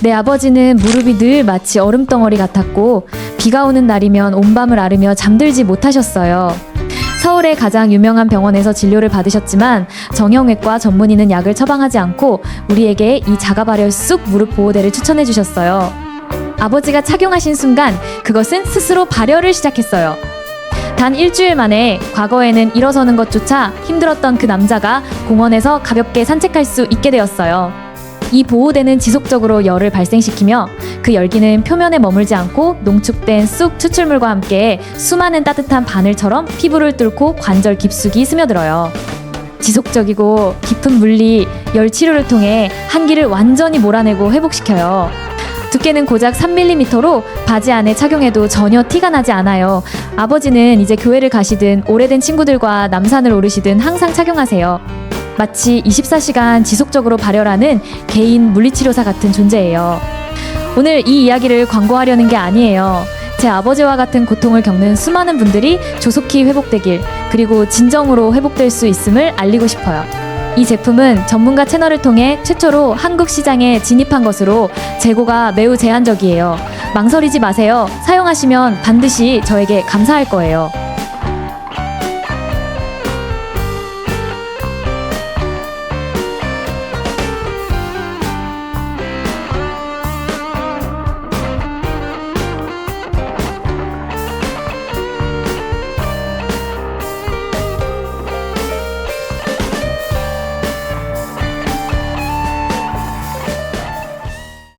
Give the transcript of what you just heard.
내 아버지는 무릎이 늘 마치 얼음덩어리 같았고 비가 오는 날이면 온 밤을 앓으며 잠들지 못하셨어요. 서울의 가장 유명한 병원에서 진료를 받으셨지만 정형외과 전문의는 약을 처방하지 않고 우리에게 이 자가발열 쑥 무릎 보호대를 추천해 주셨어요. 아버지가 착용하신 순간 그것은 스스로 발열을 시작했어요. 단 일주일 만에 과거에는 일어서는 것조차 힘들었던 그 남자가 공원에서 가볍게 산책할 수 있게 되었어요. 이 보호대는 지속적으로 열을 발생시키며 그 열기는 표면에 머물지 않고 농축된 쑥 추출물과 함께 수많은 따뜻한 바늘처럼 피부를 뚫고 관절 깊숙이 스며들어요. 지속적이고 깊은 물리 열 치료를 통해 한기를 완전히 몰아내고 회복시켜요. 두께는 고작 3mm로 바지 안에 착용해도 전혀 티가 나지 않아요. 아버지는 이제 교회를 가시든 오래된 친구들과 남산을 오르시든 항상 착용하세요. 마치 24시간 지속적으로 발열하는 개인 물리치료사 같은 존재예요. 오늘 이 이야기를 광고하려는 게 아니에요. 제 아버지와 같은 고통을 겪는 수많은 분들이 조속히 회복되길 그리고 진정으로 회복될 수 있음을 알리고 싶어요. 이 제품은 전문가 채널을 통해 최초로 한국 시장에 진입한 것으로 재고가 매우 제한적이에요. 망설이지 마세요. 사용하시면 반드시 저에게 감사할 거예요.